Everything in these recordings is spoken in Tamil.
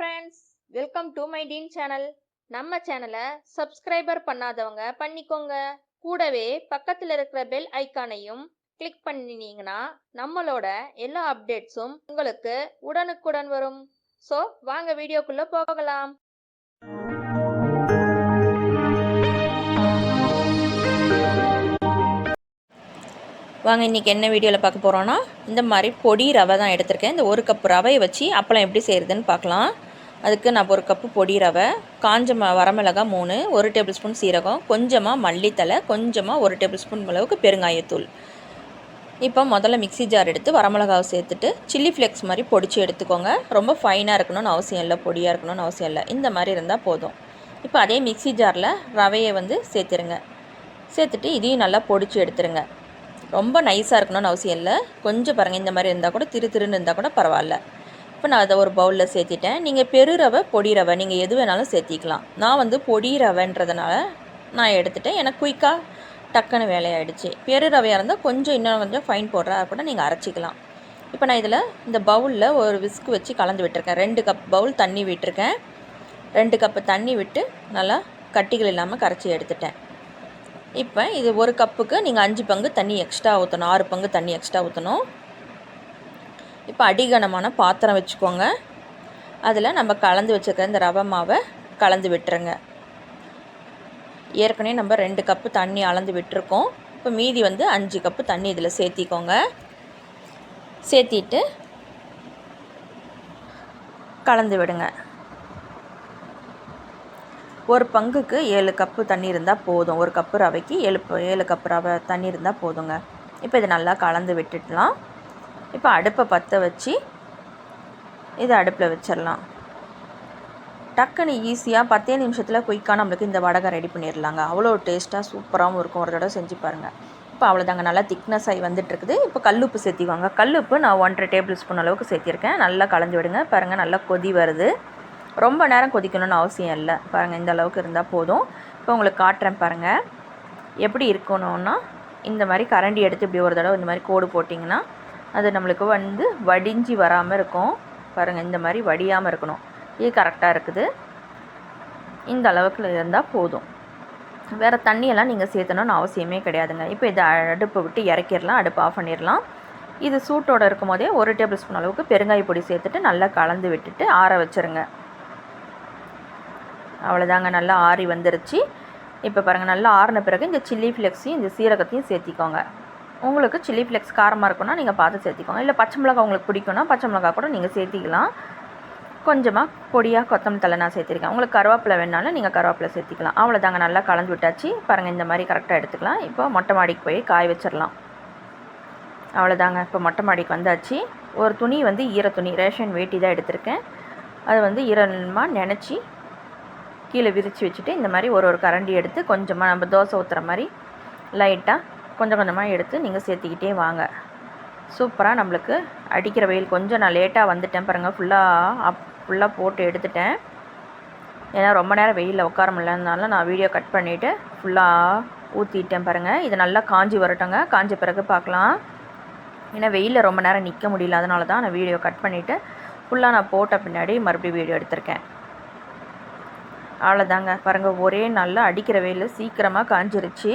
Friends welcome to my teen channel நம்ம சேனலை சப்ஸ்கிரைபர் பண்ணாதவங்க பண்ணிக்கோங்க. கூடவே பக்கத்தில் இருக்கிற பெல் ஐக்கானையும் கிளிக் பண்ணினீங்கன்னா நம்மளோட எல்லா அப்டேட்ஸும் உங்களுக்கு உடனுக்குடன் வரும். ஸோ வாங்க வீடியோக்குள்ளே போகலாம். வாங்க இன்றைக்கி என்ன வீடியோவில் பார்க்க போகிறோன்னா இந்த மாதிரி பொடி ரவை தான் எடுத்திருக்கேன். இந்த ஒரு கப் ரவையை வச்சு அப்பளம் எப்படி செய்கிறதுன்னு பார்க்கலாம். அதுக்கு நான் ஒரு கப்பு பொடி ரவை காஞ்ச ம வரமிளகா மூணு ஒரு டேபிள் ஸ்பூன் சீரகம் கொஞ்சமாக மல்லித்தலை கொஞ்சமாக ஒரு டேபிள் ஸ்பூன் அளவுக்கு பெருங்காயத்தூள். இப்போ முதல்ல மிக்ஸி ஜார் எடுத்து வரமிளகாவை சேர்த்துட்டு சில்லி ஃப்ளேக்ஸ் மாதிரி பொடிச்சு எடுத்துக்கோங்க. ரொம்ப ஃபைனாக இருக்கணும்னு அவசியம் இல்லை பொடியாக இருக்கணும்னு அவசியம் இல்லை. இந்த மாதிரி இருந்தால் போதும். இப்போ அதே மிக்ஸி ஜாரில் ரவையை வந்து சேர்த்துருங்க. சேர்த்துட்டு இதையும் நல்லா பொடிச்சு எடுத்துருங்க. ரொம்ப நைஸாக இருக்கணும்னு அவசியம் இல்லை. கொஞ்சம் பாருங்கள் இந்த மாதிரி இருந்தால் கூட திரு திருன்னு இருந்தால் கூட பரவாயில்ல. இப்போ நான் அதை ஒரு பவுலில் சேர்த்திட்டேன். நீங்கள் பெரு ரவை பொடி ரவை நீங்கள் எது வேணாலும் சேர்த்திக்கலாம். நான் வந்து பொடி ரவைன்றதுனால நான் எடுத்துட்டேன். எனக்கு குயிக்காக டக்குன்னு வேலையாயிடுச்சு. பெரு ரவையாக இருந்தால் கொஞ்சம் இன்னும் கொஞ்சம் ஃபைன் போடுறா கூட நீங்கள் அரைச்சிக்கலாம். இப்போ நான் இதில் இந்த பவுலில் ஒரு விஸ்க் வச்சு கலந்து விட்டுருக்கேன். ரெண்டு கப் பவுல் தண்ணி விட்டுருக்கேன். ரெண்டு கப்பு தண்ணி விட்டு நல்லா கட்டிகள் இல்லாமல் கரைச்சி எடுத்துட்டேன். இப்போ இது ஒரு கப்புக்கு நீங்கள் அஞ்சு பங்கு தண்ணி எக்ஸ்ட்ரா ஊற்றணும் ஆறு பங்கு தண்ணி எக்ஸ்ட்ரா ஊற்றணும் இப்போ அடிகனமான பாத்திரம் வச்சுக்கோங்க. அதில் நம்ம கலந்து வச்சுருக்க இந்த ரவை மாவை கலந்து விட்டுருங்க. ஏற்கனவே நம்ம ரெண்டு கப்பு தண்ணி அளந்து விட்டுருக்கோம். இப்போ மீதி வந்து அஞ்சு கப்பு தண்ணி இதில் சேர்த்திக்கோங்க. சேர்த்திட்டு கலந்து விடுங்க. ஒரு பங்குக்கு ஏழு கப்பு தண்ணி இருந்தால் போதும். ஒரு கப்பு ரவைக்கு ஏழு ஏழு கப்பு ரவை தண்ணி இருந்தால் போதுங்க. இப்போ இதை நல்லா கலந்து விட்டுடலாம். இப்போ அடுப்பை பற்ற வச்சு இதை அடுப்பில் வச்சிடலாம். டக்குன்னு ஈஸியாக பத்தே நிமிஷத்தில் குயிக்காக நம்மளுக்கு இந்த வடகை ரெடி பண்ணிடலாங்க. அவ்வளோ டேஸ்ட்டாக சூப்பராகவும் இருக்கும். ஒரு தடவை செஞ்சு பாருங்கள் இப்போ அவ்வளோதாங்க. நல்லா திக்னஸ் ஆகி வந்துட்டுருக்குது. இப்போ கல்லுப்பு சேர்த்திக்குவாங்க கல்லுப்பு நான் ஒன்றரை டேபிள் ஸ்பூன் அளவுக்கு சேர்த்திருக்கேன். நல்லா கலந்து விடுங்க. பாருங்கள் நல்லா கொதி வருது. ரொம்ப நேரம் கொதிக்கணும்னு அவசியம் இல்லை. பாருங்கள் இந்த அளவுக்கு இருந்தால் போதும். இப்போ உங்களுக்கு காட்டுறேன் பாருங்கள் எப்படி இருக்கணும்னா இந்த மாதிரி கரண்டி எடுத்து இப்படி ஒரு தடவை இந்த மாதிரி கோடு போட்டிங்கன்னா அது நம்மளுக்கு வந்து வடிஞ்சு வராமல் இருக்கும். பாருங்கள் இந்த மாதிரி வடியாமல் இருக்கணும். இது கரெக்டாக இருக்குது. இந்த அளவுக்கு இருந்தால் போதும். வேறு தண்ணியெல்லாம் நீங்கள் சேர்த்தணும்னு அவசியமே கிடையாதுங்க. இப்போ இதை அடுப்பை விட்டு இறக்கிடலாம் அடுப்பு ஆஃப் பண்ணிடலாம். இது சூட்டோட இருக்கும் போதே ஒரு டேபிள் ஸ்பூன் அளவுக்கு பெருங்காய பொடி சேர்த்துட்டு நல்லா கலந்து விட்டுட்டு ஆற வச்சுருங்க. அவ்வளோதாங்க நல்லா ஆறி வந்துருச்சு. இப்போ பாருங்கள் நல்லா ஆறின பிறகு இந்த சில்லி ஃப்ளெக்ஸையும் இந்த சீரகத்தையும் சேர்த்திக்கோங்க. உங்களுக்கு சில்லி ஃப்ளெக்ஸ் காரமாக இருக்குன்னா நீங்கள் பார்த்து சேர்த்திக்கோங்க. இல்லை பச்சை மிளகா உங்களுக்கு பிடிக்கும்னா பச்சை மிளகா கூட நீங்கள் சேர்த்திக்கலாம். கொஞ்சமாக பொடியாக கொத்தமல்லி தலை நான் சேர்த்திருக்கேன். உங்களுக்கு கருவேப்பிலை வேணாலும் நீங்கள் கருவேப்பிலை சேர்த்திக்கலாம். அவ்வளோதாங்க நல்லா கலந்து விட்டாச்சு. பாருங்கள் இந்த மாதிரி கரெக்டாக எடுத்துக்கலாம். இப்போ மொட்டை மாடிக்கு போய் காய வச்சிடலாம். அவ்வளோதாங்க இப்போ மொட்டை மாடிக்கு வந்தாச்சு. ஒரு துணி வந்து ஈர துணி ரேஷன் வேட்டி தான் எடுத்திருக்கேன். அது வந்து ஈரமாக நினச்சி கீழே விரித்து வச்சுட்டு இந்த மாதிரி ஒரு ஒரு கரண்டி எடுத்து கொஞ்சமாக நம்ம தோசை ஊற்றுற மாதிரி லைட்டாக கொஞ்சம் கொஞ்சமாக எடுத்து நீங்கள் சேர்த்திக்கிட்டே வாங்க. சூப்பராக நம்மளுக்கு அடிக்கிற வெயில் கொஞ்சம் நான் லேட்டாக வந்துட்டேன் பாருங்கள் ஃபுல்லாக அப் ஃபுல்லாக போட்டு எடுத்துட்டேன். ஏன்னா ரொம்ப நேரம் வெயிலில் உட்கார முடியலனால நான் வீடியோ கட் பண்ணிவிட்டு ஃபுல்லாக ஊற்றிட்டேன் பாருங்கள் இது நல்லா காஞ்சி வரட்டுங்க. காஞ்ச பிறகு பார்க்கலாம் ஏன்னா வெயிலில் ரொம்ப நேரம் நிற்க முடியல. அதனால தான் நான் வீடியோ கட் பண்ணிவிட்டு ஃபுல்லாக நான் போட்ட பின்னாடி மறுபடியும் வீடியோ எடுத்திருக்கேன். அவ்வளோதாங்க பாருங்கள் ஒரே நல்லா அடிக்கிற வெயில் சீக்கிரமாக காஞ்சிருச்சு.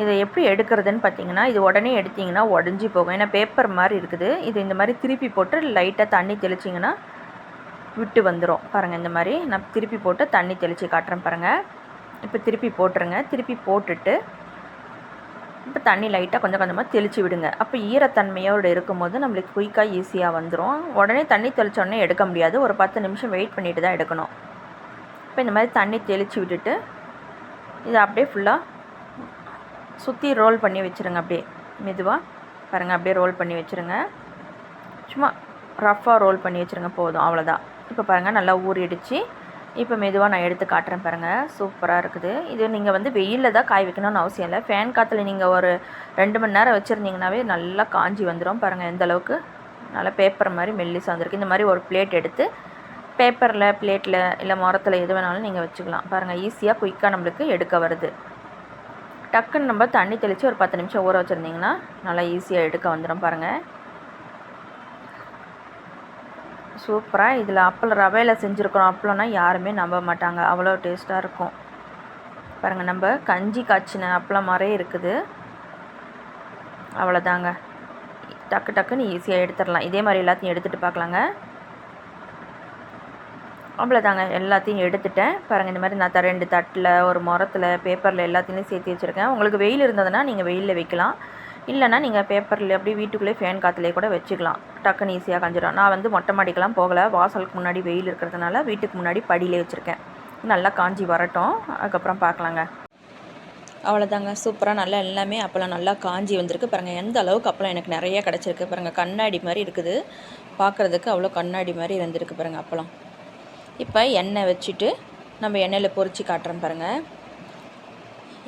இதை எப்படி எடுக்கிறதுன்னு பார்த்தீங்கன்னா இது உடனே எடுத்தீங்கன்னா உடஞ்சி போகும். ஏன்னா பேப்பர் மாதிரி இருக்குது. இது இந்த மாதிரி திருப்பி போட்டு லைட்டாக தண்ணி தெளிச்சிங்கன்னா விட்டு வந்துடும் பாருங்கள் இந்த மாதிரி நான் திருப்பி போட்டு தண்ணி தெளித்து காட்டுறேன் பாருங்கள் இப்போ திருப்பி போட்டுருங்க. திருப்பி போட்டுட்டு இப்போ தண்ணி லைட்டாக கொஞ்சம் கொஞ்சமாக தெளித்து விடுங்க. அப்போ ஈரத்தன்மையோடு இருக்கும்போது நம்மளுக்கு குயிக்காக ஈஸியாக வந்துடும் உடனே தண்ணி தெளிச்ச உடனே எடுக்க முடியாது. ஒரு பத்து நிமிஷம் வெயிட் பண்ணிட்டு தான் எடுக்கணும். இப்போ இந்த மாதிரி தண்ணி தெளித்து விட்டுட்டு இதை அப்படியே ஃபுல்லாக சுற்றி ரோல் பண்ணி வச்சுருங்க அப்படியே. மெதுவாக பாருங்கள் அப்படியே ரோல் பண்ணி வச்சுருங்க. சும்மா ரஃப்பாக ரோல் பண்ணி வச்சுருங்க போதும். அவ்வளோதான் இப்போ பாருங்கள் நல்லா ஊறிடுச்சு. இப்போ மெதுவாக நான் எடுத்து காட்டுறேன் பாருங்கள் சூப்பராக இருக்குது. இது நீங்கள் வந்து வெயிலில் தான் காய வைக்கணும்னு அவசியம் இல்லை. ஃபேன் காற்றுல நீங்கள் ஒரு ரெண்டு மணி நேரம் வச்சுருந்தீங்கனாவே நல்லா காஞ்சி வந்துடும் பாருங்கள் எந்த அளவுக்கு. நல்லா பேப்பர் மாதிரி மெல்லிசாக வந்திருக்கு. இந்த மாதிரி ஒரு பிளேட் எடுத்து பேப்பரில் பிளேட்டில் இல்லை மரத்தில் எது வேணாலும் நீங்கள் வச்சுக்கலாம். பாருங்கள் ஈஸியாக குயிக்காக நம்மளுக்கு எடுக்க வருது. டக்குன்னு நம்ம தண்ணி தெளித்து ஒரு பத்து நிமிஷம் ஊற வச்சுருந்தீங்கன்னா நல்லா ஈஸியாக எடுக்க வந்துடும் பாருங்கள் சூப்பராக இதில் அப்பளம் ரவையில் செஞ்சுருக்கிறோம். அப்பளம்னா யாருமே நம்ப மாட்டாங்க. அவ்வளோ டேஸ்ட்டாக இருக்கும். பாருங்கள் நம்ம கஞ்சி காய்ச்சின அப்பளம் மாதிரியே இருக்குது. அவ்வளோதாங்க டக்கு டக்குன்னு ஈஸியாக எடுத்துடலாம். இதே மாதிரி எல்லாத்தையும் எடுத்துகிட்டு பார்க்கலாங்க. அவ்வளோதாங்க எல்லாத்தையும் எடுத்துட்டேன். பாருங்கள் இந்த மாதிரி நான் த ரெண்டு தட்டில் ஒரு முரத்தில் பேப்பரில் எல்லாத்தையும் சேர்த்து வச்சுருக்கேன். உங்களுக்கு வெயில் இருந்ததுன்னா நீங்கள் வெயிலில் வைக்கலாம். இல்லைன்னா நீங்கள் பேப்பரில் அப்படியே வீட்டுக்குள்ளே ஃபேன் காற்றுலேயே கூட வச்சுக்கலாம். டக்குன்னு ஈஸியாக காஞ்சிடும் நான் வந்து மொட்டை மாடிக்கெலாம் போகலை. வாசலுக்கு முன்னாடி வெயில் இருக்கிறதுனால வீட்டுக்கு முன்னாடி படியிலே வச்சுருக்கேன். நல்லா காஞ்சி வரட்டும். அதுக்கப்புறம் பார்க்கலாங்க. அவ்வளோதாங்க சூப்பராக நல்லா எல்லாமே அப்பளம் நல்லா காஞ்சி வந்திருக்கு. பாருங்கள் எந்த அளவுக்கு அப்பளம் எனக்கு நிறைய கிடச்சிருக்கு. பாருங்கள் கண்ணாடி மாதிரி இருக்குது. பார்க்குறதுக்கு அவ்வளோ கண்ணாடி மாதிரி இருந்திருக்கு பாருங்கள் அப்பளம். இப்போ எண்ணெய் வச்சுட்டு நம்ம எண்ணெயில் பொறிச்சு காட்டுறோம் பாருங்கள்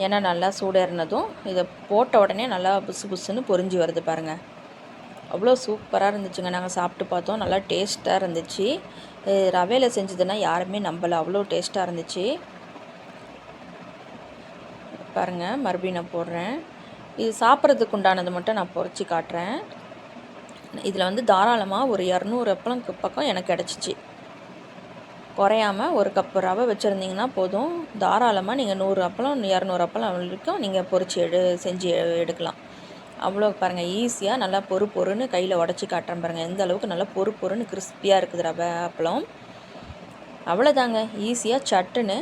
எண்ணெய் நல்லா சூடேறினதும் இதை போட்ட உடனே நல்லா புசு புசுன்னு பொரிஞ்சு வருது பாருங்கள் அவ்வளோ சூப்பராக இருந்துச்சுங்க. நாங்கள் சாப்பிட்டு பார்த்தோம். நல்லா டேஸ்ட்டாக இருந்துச்சு. ரவையில் செஞ்சதுன்னா யாருமே நம்பலை. அவ்வளோ டேஸ்ட்டாக இருந்துச்சு. பாருங்கள் மறுபடியும் நான் போடுறேன். இது சாப்பிட்றதுக்கு உண்டானது மட்டும் நான் பொரிச்சு காட்டுறேன். இதில் வந்து தாராளமாக ஒரு இரநூறு அப்பளம் பக்கம் எனக்கு கிடச்சிச்சு. குறையாம ஒரு கப்பு ரவை வச்சுருந்தீங்கன்னா போதும். தாராளமாக நீங்கள் நூறு அப்பளம் இரநூறு அப்பளம் வரைக்கும் நீங்கள் பொரிச்சு எடு செஞ்சு எடுக்கலாம். அவ்வளோ பாருங்கள் ஈஸியாக நல்லா பொறு பொறுன்னு கையில் உடச்சி காட்டுறேன் பாருங்கள் எந்த அளவுக்கு நல்லா பொறு பொறுன்னு கிறிஸ்பியாக இருக்குது ரவை அப்பளம். அவ்வளோதாங்க ஈஸியாக சட்டுன்னு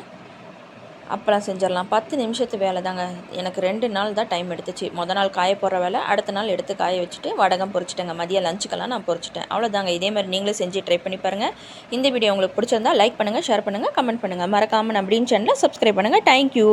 அப்பளம் செஞ்சிடலாம். பத்து நிமிஷத்து வேலை தாங்க எனக்கு ரெண்டு நாள் தான் டைம் எடுத்துச்சு. மொதல் நாள் காய போடுற வேலை அடுத்த நாள் எடுத்து காய வச்சுட்டு வடகம் பொறிச்சிட்டேங்க மதியம் லஞ்சுக்கெல்லாம் நான் பொரிச்சிட்டேன். அவ்வளோதாங்க இதே மாதிரி நீங்களும் செஞ்சு ட்ரை பண்ணி பாருங்கள் இந்த வீடியோ உங்களுக்கு பிடிச்சிருந்தா லைக் பண்ணுங்கள் ஷேர் பண்ணுங்கள் கமெண்ட் பண்ணுங்கள் மறக்காமல் அப்படின்னு சேனலை சப்ஸ்கிரைப் பண்ணுங்கள் தேங்க்யூ